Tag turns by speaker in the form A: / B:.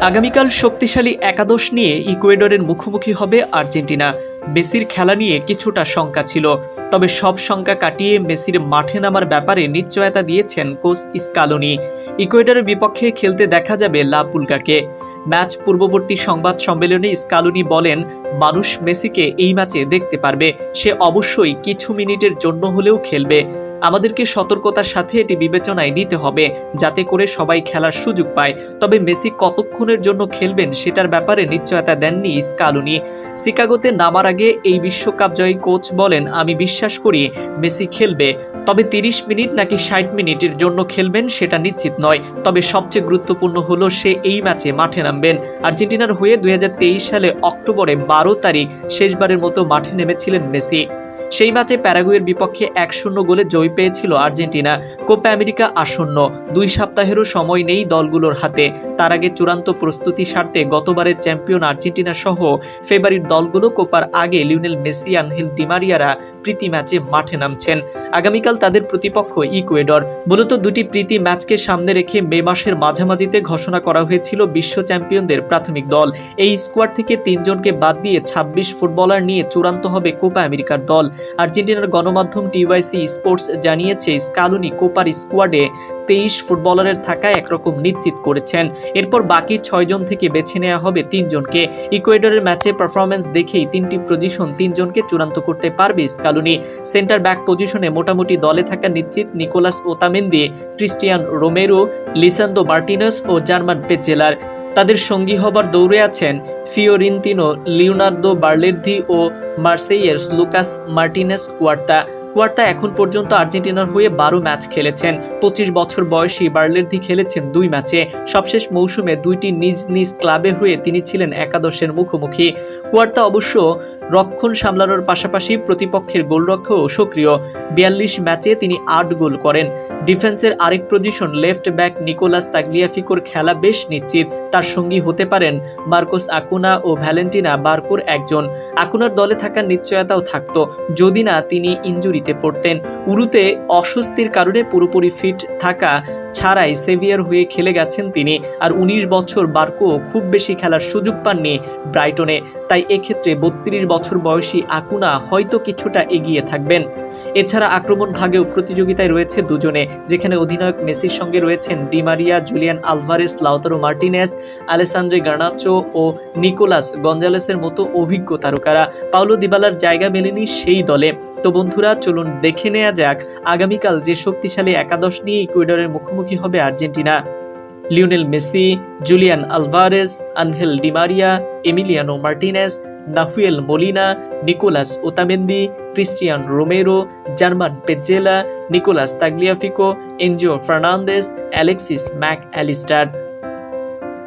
A: আগামীকাল শক্তিশালী একাদশ নিয়ে ইকুয়েডরের মুখোমুখি হবে আর্জেন্টিনা। মেসির খেলা নিয়ে কিছুটা শঙ্কা ছিল। তবে সব শঙ্কা কাটিয়ে মেসির মাঠে নামার ব্যাপারে নিশ্চয়তা দিয়েছেন কোচ স্কালোনি। ইকুয়েডরের বিপক্ষে খেলতে দেখা যাবে লা পুলকাকে ম্যাচ পূর্ববর্তী সংবাদ সম্মেলনে স্কালুনি বলেন, মানুষ মেসিকে এই ম্যাচে দেখতে পারবে। সে অবশ্যই কিছু মিনিটের জন্য হলেও খেলবে। আমাদেরকে সতর্কতার সাথে এটি বিবেচনায় নিতে হবে, যাতে করে সবাই খেলার সুযোগ পায়। তবে মেসি কতক্ষণের জন্য খেলবেন সেটার ব্যাপারে নিশ্চয়তা দেননি স্কালুনি। শিকাগোতে নামার আগে এই বিশ্বকাপ জয়ী কোচ বলেন, আমি বিশ্বাস করি মেসি খেলবে। তবে তিরিশ মিনিট নাকি ষাট মিনিটের জন্য খেলবেন সেটা নিশ্চিত নয়। তবে সবচেয়ে গুরুত্বপূর্ণ হলো সে এই ম্যাচে মাঠে নামবেন। আর্জেন্টিনার হয়ে দুই হাজার তেইশ সালে অক্টোবরে বারো তারিখ শেষবারের মতো মাঠে নেমেছিলেন মেসি। সেই ম্যাচে প্যারাগুয়ের বিপক্ষে এক শূন্য গোলে জয় পেয়েছিল আর্জেন্টিনা। কোপা আমেরিকা আসন্ন। দুই সপ্তাহেরও সময় নেই দলগুলোর হাতে। তার আগে চূড়ান্ত প্রস্তুতি সারতে গতবারের চ্যাম্পিয়ন আর্জেন্টিনা সহ ফেভারিট দলগুলো কোপার আগে লিওনেল মেসি আনহিল ডিমারিয়ারা প্রীতি ম্যাচে মাঠে নামছেন। আগামীকাল তাদের প্রতিপক্ষ ইকুয়েডর। মূলত দুটি প্রীতি ম্যাচকে সামনে রেখে মে মাসের মাঝামাঝিতে ঘোষণা করা হয়েছিল বিশ্ব চ্যাম্পিয়নদের প্রাথমিক দল। এই স্কোয়াড থেকে তিনজনকে বাদ দিয়ে ২৬ ফুটবলার নিয়ে চূড়ান্ত হবে কোপা আমেরিকার দল। আর্জেন্টিনার গণমাধ্যম টিওয়াইসি স্পোর্টস জানিয়েছে, স্কালুনি কোপার স্কোয়াডে তেইশ ফুটবলারের থাকা একরকম নিশ্চিত করেছেন। এরপর বাকি ছয়জন থেকে বেছে নেওয়া হবে তিনজনকে ইকুয়েডরের ম্যাচে পারফরমেন্স দেখেই তিনটি পজিশন তিনজনকে চূড়ান্ত করতে পারবে স্কালুনি। সেন্টার ব্যাক পজিশনে মোটামুটি দলে থাকা নিশ্চিত Nicolas Otamendi, Cristian Romero, Lisandro Martinez ও জার্মান পেজেলার তাদের সঙ্গী হবার দৌড়ে আছেন ফিওরিন্তিনো, লিওনার্দো বার্লের্দি ও মার্সেইয়ের লুকাস মার্টিনেস কুয়ার্তা কুয়ার্তা এখন পর্যন্ত আর্জেন্টিনার হয়ে বারো ম্যাচ খেলেছেন। পঁচিশ বছর বয়সী বার্লেরদি খেলেছেন দুই ম্যাচে। সবশেষ মৌসুমে দুইটি নিজ নিজ ক্লাবে হয়ে তিনি ছিলেন একাদশের মুখোমুখি। কুয়ার্তা অবশ্য রক্ষণ সামলানোর পাশাপাশি প্রতিপক্ষের গোলরক্ষকও সক্রিয় বিয়াল্লিশ ম্যাচে তিনি আট গোল করেন। ডিফেন্সের আরেক পজিশন লেফট ব্যাক নিকোলাস তাগলিয়াফিকোর খেলা বেশ নিশ্চিত। তার সঙ্গী হতে পারেন মার্কোস আকুনা ও ভ্যালেন্টিনা বার্কোর একজন। আকুনার দলে থাকার নিশ্চয়তাও থাকত। যদি না, তিনি ইঞ্জুরিতে পড়তেন। উরুতে অস্বস্তির কারণে পুরোপুরি ফিট থাকা ছাড়াই সেভিয়ার হয়ে খেলে গেছেন তিনি, আর উনিশ বছর বার্কো খুব বেশি খেলার সুযোগ পাননি ব্রাইটনে। তাই এক্ষেত্রে বত্রিশ বছর বয়সী আকুনা হয়তো কিছুটা এগিয়ে থাকবেন। এছাড়া আক্রমণ ভাগেও প্রতিযোগিতায় রয়েছে দুজনে, যেখানে অধিনায়ক মেসির সঙ্গে রয়েছেন Di Maria Julian Alvarez, Lautaro Martinez, Alejandro Garnacho ও নিকোলাস গঞ্জালেসের মতো অভিজ্ঞ তারকারা। পাউলো দিবালার জায়গা মেলেনি সেই দলে। তো বন্ধুরা, চলুন দেখে নেওয়া যাক আগামীকাল যে শক্তিশালী একাদশ নিয়ে ইকুয়েডরের মুখোমুখি হবে Argentina. Lionel Messi, Julian Alvarez, Angel Di Maria Emiliano Martinez Nahuel Molina, Nicolas Otamendi Cristian Romero, German Pezzella, Nicolas Tagliafico, Enzo Fernandez, Alexis Mac Allister